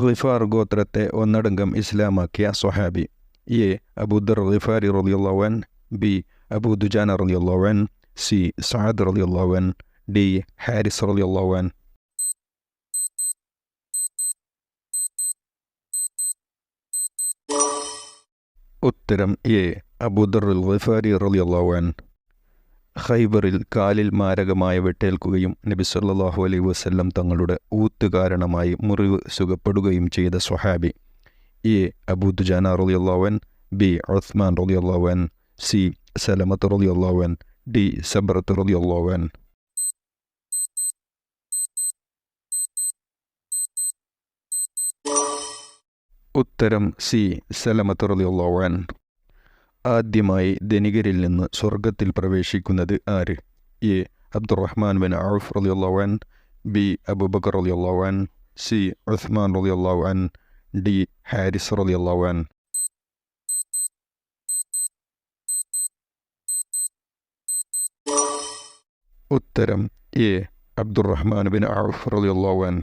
ഖിഫാർ ഗോത്രത്തെ ഒന്നടങ്കം ഇസ്ലാമാക്കിയ സൊഹാബി എ. അബൂദർ ഖിഫാരി റളിയല്ലാഹുവൻ ബി. അബൂ ദുജാന റളിയല്ലാഹുവൻ സി. സഅദ് റളിയല്ലാഹുവൻ ഡി. ഹാരിസ് റളിയല്ലാഹുവൻ ഉത്തരം എ. അബൂദർ ഖിഫാരി റളിയല്ലാഹുവൻ ഖൈബറിൽ കാലിൽ മാരകമായ വെട്ടേൽക്കുകയും നബി സല്ലാഹു അലൈ വസല്ലം തങ്ങളുടെ ഊത്ത് കാരണമായി മുറിവ് സുഖപ്പെടുകയും ചെയ്ത സ്വഹാബി. എ. അബൂദുജാന റലിയുള്ളവൻ ബി. ഉസ്മാൻ റലിയുള്ളവൻ സി. സലമത്ത് റലിയുള്ളവൻ ഡി. സബ്രത്ത് റലിയുള്ളവൻ ഉത്തരം സി. സലമത്ത് റളിയല്ലാഹുവൻ ആദ്യമായി ധനികരിൽ നിന്ന് സ്വർഗത്തിൽ പ്രവേശിക്കുന്നത് ആര്? എ. അബ്ദുറഹ്മാൻ ബിൻ ഔഫ് റലിയുള്ളവൻ ബി. അബൂബക്കർ റളിയല്ലാഹുവൻ സി. ഉസ്മാൻ റലിയുള്ളവൻ ഡി. ഹാരിസ് റലിയുള്ളവൻ ഉത്തരം എ. Abdurrahman bin Auf റളിയല്ലാഹുവൻ